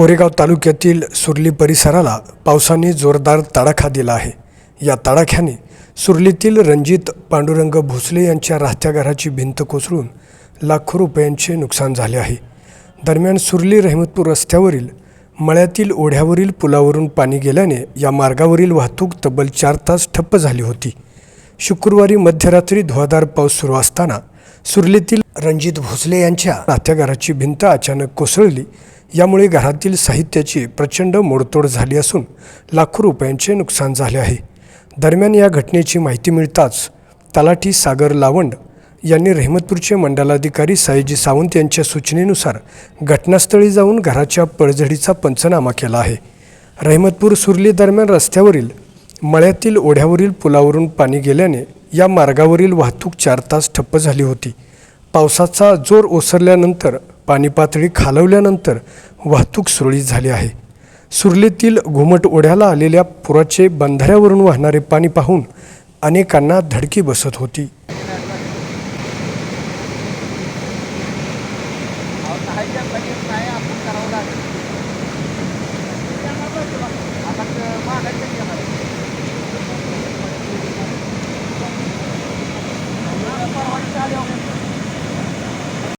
कोरेगाव तालुक्यातील सुरली परिसराला पावसाने जोरदार तडाखा दिला आहे. या तडाख्याने सुरलीतील रणजित पांडुरंग भोसले यांच्या राहत्या घराची भिंत कोसळून लाखो रुपयांचे नुकसान झाले आहे. दरम्यान सुरली रहमतपूर रस्त्यावरील मळ्यातील ओढ्यावरील पुलावरून पाणी गेल्याने या मार्गावरील वाहतूक तब्बल चार तास ठप्प झाली होती. शुक्रवारी मध्यरात्री धुवाधार पाऊस सुरू असताना सुरलीतील रणजित भोसले यांच्या राहत्या घराची भिंत अचानक कोसळली यामुळे घरातील साहित्याची प्रचंड मोडतोड झाली असून लाखो रुपयांचे नुकसान झाले आहे. दरम्यान या घटनेची माहिती मिळताच तलाठी सागर लावंड यांनी रहमतपूरचे मंडलाधिकारी साईजी सावंत यांच्या सूचनेनुसार घटनास्थळी जाऊन घराच्या पडझडीचा पंचनामा केला आहे. रहमतपूर सुरली दरम्यान रस्त्यावरील मळ्यातील ओढ्यावरील पुलावरून पाणी गेल्याने या मार्गावरील वाहतूक चार तास ठप्प झाली होती. पावसाचा जोर ओसरल्यानंतर पाणी पातळी खालवल्यानंतर वाहतूक सुरळीत झाली आहे. सुरलीतील घुमट ओढ्याला आलेल्या पुराचे बंधाऱ्यावरून वाहणारे पाणी पाहून अनेकांना धडकी बसत होती.